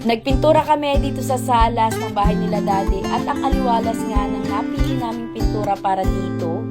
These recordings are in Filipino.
Nagpintura kami dito sa salas ng bahay nila daddy at ang aliwalas nga ng napili naming pintura para dito.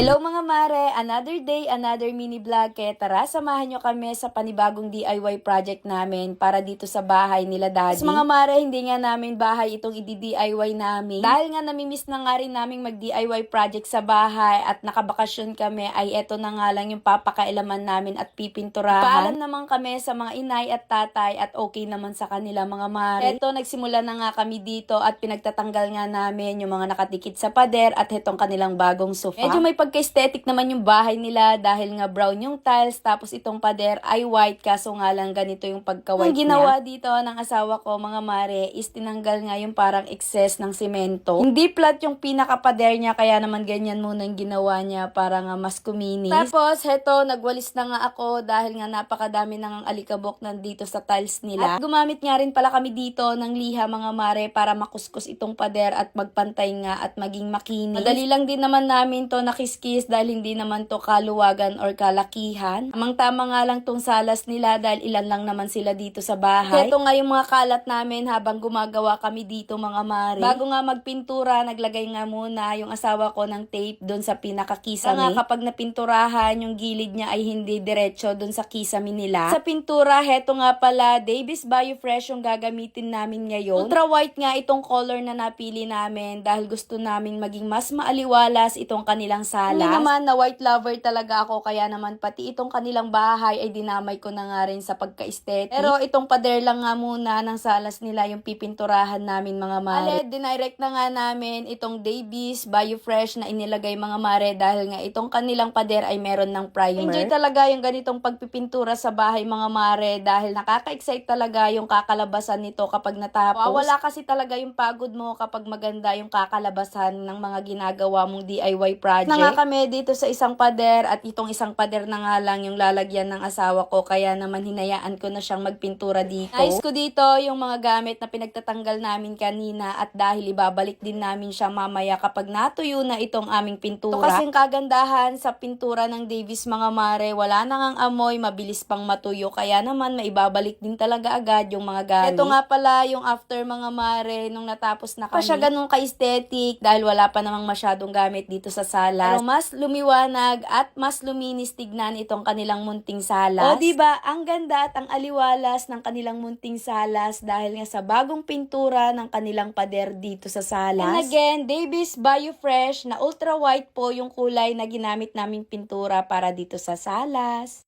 Hello mga mare! Another day, another mini vlog. Kaya tara, samahan nyo kami sa panibagong DIY project namin para dito sa bahay nila daddy. Sa mga mare, hindi nga namin bahay itong i-DIY namin. Dahil nga namimiss na nga rin namin mag-DIY project sa bahay at nakabakasyon kami, ay eto na nga lang yung papakailaman namin at pipinturahan. Paalam naman kami sa mga inay at tatay at okay naman sa kanila mga mare. Eto, nagsimula na nga kami dito at pinagtatanggal nga namin yung mga nakadikit sa pader at itong kanilang bagong sofa. Medyo may pagka-aesthetic naman yung bahay nila dahil nga brown yung tiles tapos itong pader ay white kaso nga lang ganito yung pagka-white Ang ginawa dito ng asawa ko mga mare is tinanggal nga yung parang excess ng simento. Hindi flat yung pinaka-pader niya kaya naman ganyan muna yung ginawa niya para nga mas kuminis. Tapos heto nagwalis na nga ako dahil nga napakadami nang alikabok nandito sa tiles nila. At gumamit nga rin pala kami dito ng liha mga mare para makuskus itong pader at magpantay nga at maging makinis. Madali lang din naman namin to nakiskis dahil hindi naman to kaluwagan or kalakihan. Amang tama nga lang tong salas nila dahil ilan lang naman sila dito sa bahay. Ito nga yung mga kalat namin habang gumagawa kami dito mga mare. Bago nga magpintura, naglagay nga muna yung asawa ko ng tape doon sa pinakakisame. Nga kapag napinturahan, yung gilid niya ay hindi diretso doon sa kisame nila. Sa pintura, heto nga pala, Davis Bio Fresh yung gagamitin namin ngayon. Ultra white nga itong color na napili namin dahil gusto namin maging mas maaliwalas itong kanilang salas. Hindi naman na white lover talaga ako kaya naman pati itong kanilang bahay ay dinamay ko na nga rin sa pagka-aesthetic. Pero itong pader lang nga muna ng salas nila yung pipinturahan namin mga mare. Ale, dinirect na nga namin itong Davis Bio Fresh na inilagay mga mare dahil nga itong kanilang pader ay meron ng primer. Enjoy talaga yung ganitong pagpipintura sa bahay mga mare dahil nakaka-excite talaga yung kakalabasan nito kapag natapos. Wala kasi talaga yung pagod mo kapag maganda yung kakalabasan ng mga ginagawa mong DIY project. Na nga kami dito sa isang pader at itong isang pader na nga lang yung lalagyan ng asawa ko kaya naman hinayaan ko na siyang magpintura dito. Nice ko dito yung mga gamit na pinagtatanggal namin kanina at dahil ibabalik din namin siya mamaya kapag natuyo na itong aming pintura. Ito kasing kagandahan sa pintura ng Davis mga mare, wala nang ang amoy, mabilis pang matuyo kaya naman maibabalik din talaga agad yung mga gamit. Ito nga pala yung after mga mare nung natapos na kami. Pa siya ganun ka-aesthetic dahil wala pa namang masyadong gamit dito sa salas. Pero mas lumiwanag at mas luminis tignan itong kanilang munting salas. O diba, ang ganda at ang aliwalas ng kanilang munting salas dahil nga sa bagong pintura ng kanilang pader dito sa salas. And again, Davis Bio Fresh na ultra white po yung kulay na ginamit naming pintura para dito sa salas.